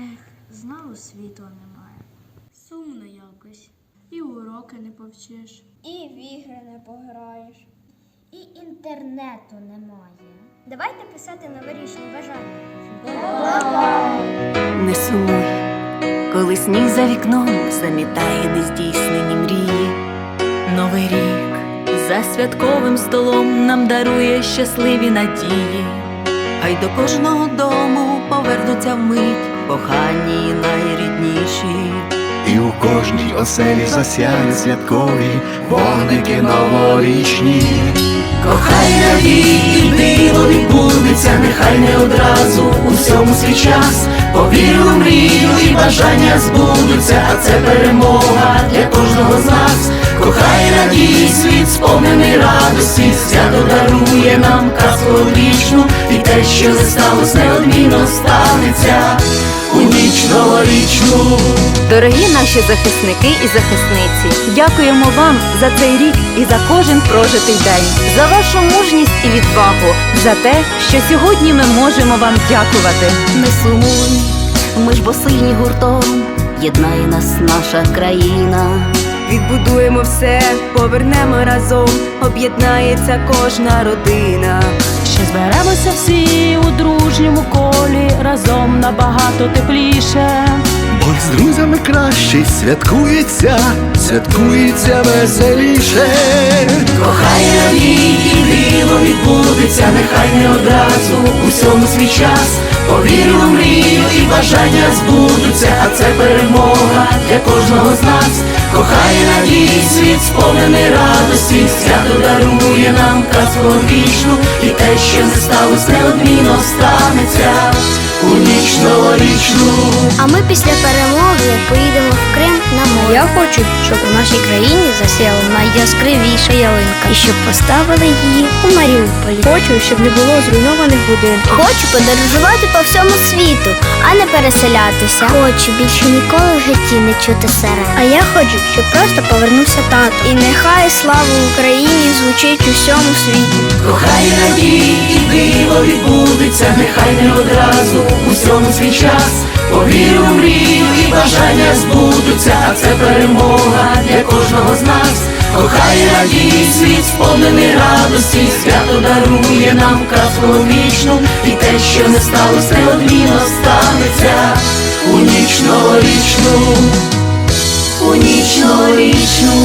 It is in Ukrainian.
Ех, знову світла немає. Сумно якось. І уроки не повчиш. І в ігри не пограєш. І інтернету немає. Давайте писати новорічні бажання. Не сумуй, коли сніг за вікном замітає нездійснені мрії. Новий рік за святковим столом нам дарує щасливі надії. Хай до кожного дому повернуться вмить кохані найрідніші. І у кожній оселі засяють святкові вогники новорічні. Кохай радій, диво відбудеться, нехай не одразу у всьому свій час. Повір у мрію і бажання збудуться, а це перемога для кожного з нас. Кохай радій, світ сповнений радості, свято дарує нам казку вічну, і те, що засталось, неодмінно станеться новорічну. Дорогі наші захисники і захисниці, дякуємо вам за цей рік і за кожен прожитий день, за вашу мужність і відвагу, за те, що сьогодні ми можемо вам дякувати. Не сумуй, ми ж бо сильні гуртом, єднає нас наша країна. Відбудуємо все, повернемо разом, об'єднається кожна родина. Ще зберемося всі у дружньому колі, разом набагато тепліше. Бо з друзями краще святкується, святкується веселіше. Кохай радій, і диво відбудеться, нехай не одразу у всьому свій час. Повір у мрію і бажання збудуться, а це перемога для кожного з нас. Кохай радій, світ сповнений радості, свято дарує нам казку вічну, і те, що не сталося, неодмінно станеться у ніч новорічну. А ми після перемоги поїдемо в Крим на море. Я хочу, щоб у нашій країні засіяла найяскравіша ялинка і щоб поставили її у Маріуполі. Хочу, щоб не було зруйнованих будинків. Хочу подорожувати по всьому світу, а не переселятися. Хочу більше ніколи в житті не чути сирен. А я хочу, щоб просто повернувся тато. І нехай слава Україні звучить у всьому світі. Кохай радій, і диво відбудеться, нехай не одразу у всьому свій час. Повір у мрію і бажання збудуться, а це перемога для кожного з нас. Кохай радій, світ сповнений радості, свято дарує нам казку вічну, і те, що не сталося, неодмінно станеться у ніч новорічну, у ніч новорічну.